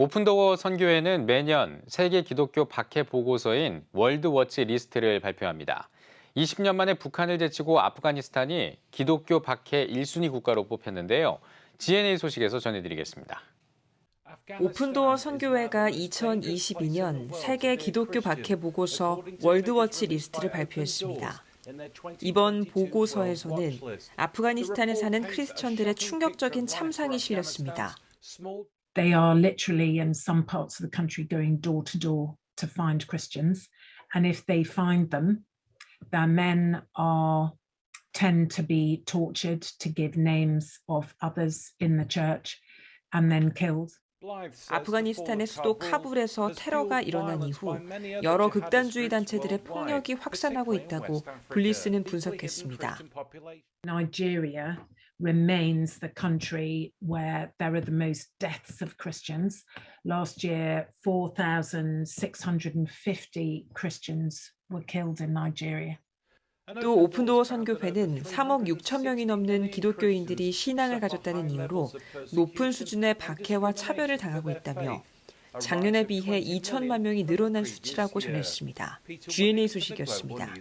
오픈도어 선교회는 매년 세계 기독교 박해 보고서인 월드워치 리스트를 발표합니다. 20년 만에 북한을 제치고 아프가니스탄이 기독교 박해 1순위 국가로 뽑혔는데요. GNA 소식에서 전해드리겠습니다. 오픈도어 선교회가 2022년 세계 기독교 박해 보고서 월드워치 리스트를 발표했습니다. 이번 보고서에서는 아프가니스탄에 사는 크리스천들의 충격적인 참상이 실렸습니다. They are literally in some parts of the country going door to door to find Christians. And if they find them, their men are tend to be tortured to give names of others in the church and then killed. 아프가니스탄의 수도 카불에서 테러가 일어난 이후 여러 극단주의 단체들의 폭력이 확산하고 있다고 블리스는 분석했습니다. Nigeria remains the country where there are the most deaths of Christians. Last year, 4,650 Christians were killed in Nigeria. 또 오픈도어 선교회는 3억 6천 명이 넘는 기독교인들이 신앙을 가졌다는 이유로 높은 수준의 박해와 차별을 당하고 있다며 작년에 비해 2천만 명이 늘어난 수치라고 전했습니다. GNA 소식이었습니다.